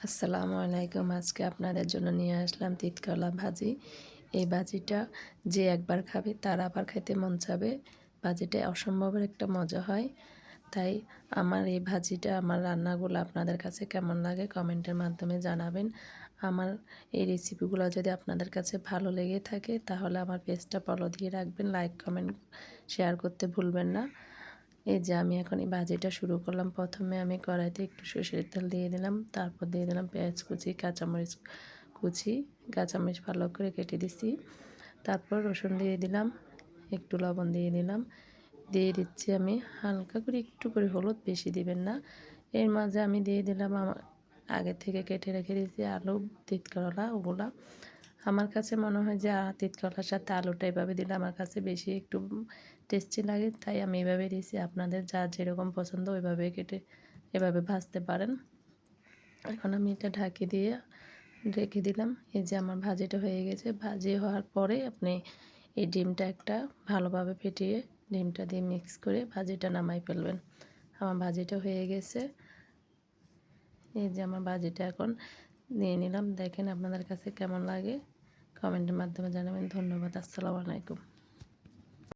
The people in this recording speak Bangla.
আসসালামু আলাইকুম। আজকে আপনাদের জন্য নিয়ে আসলাম তিতকলা ভাজি। এই ভাজিটা যে একবার খাবে তার আবার খেতে মন চাবে। ভাজিটা অসম্ভবের একটা মজা হয়। তাই আমার এই ভাজিটা, আমার রান্নাগুলো আপনাদের কাছে কেমন লাগে কমেন্টের মাধ্যমে জানাবেন। আমার এই রেসিপিগুলো যদি আপনাদের কাছে ভালো লেগে থাকে তাহলে আমার পেজটা ফলো দিয়ে রাখবেন, লাইক, কমেন্ট, শেয়ার করতে ভুলবেন না। এই যে আমি এখন এই ভাজিটা শুরু করলাম। প্রথমে আমি কড়াইতে একটু সর্ষের তেল দিয়ে দিলাম। তারপর দিয়ে দিলাম পেঁয়াজ কুচি, কাঁচামরিচ কুচি। কাঁচামরিচ ভালো করে কেটে দিছি। তারপর রসুন দিয়ে দিলাম, একটু লবণ দিয়ে দিলাম। দিয়ে দিচ্ছি আমি হালকা করে একটু করে হলুদ, বেশি দিবেন না। এর মাঝে আমি দিয়ে দিলাম আমার আগে থেকে কেটে রেখে দিয়েছি আলু তিত করলা ওগুলা। আমার কাছে মনে হয় যে তিত করলার সাথে আলুটা এভাবে দিলে আমার কাছে বেশি একটু টেস্টি লাগে। তাই আমি এভাবে দিয়েছি। আপনাদের যা যেরকম পছন্দ ওইভাবে কেটে এভাবে ভাজতে পারেন। এখন আমি এটা ঢাকি দিয়ে রেখে দিলাম। এই যে আমার ভাজিটা হয়ে গেছে। ভাজি হওয়ার পরে আপনি এই ডিমটা একটা ভালোভাবে ফেটিয়ে ডিমটা দিয়ে মিক্স করে ভাজিটা নামাই ফেলবেন। আমার ভাজিটা হয়ে গেছে। এই যে আমার ভাজিটা এখন নিয়ে নিলাম। দেখেন আপনাদের কাছে কেমন লাগে। কমেন্টের মাধ্যমে জানাবেন। ধন্যবাদ। আসসালামু আলাইকুম।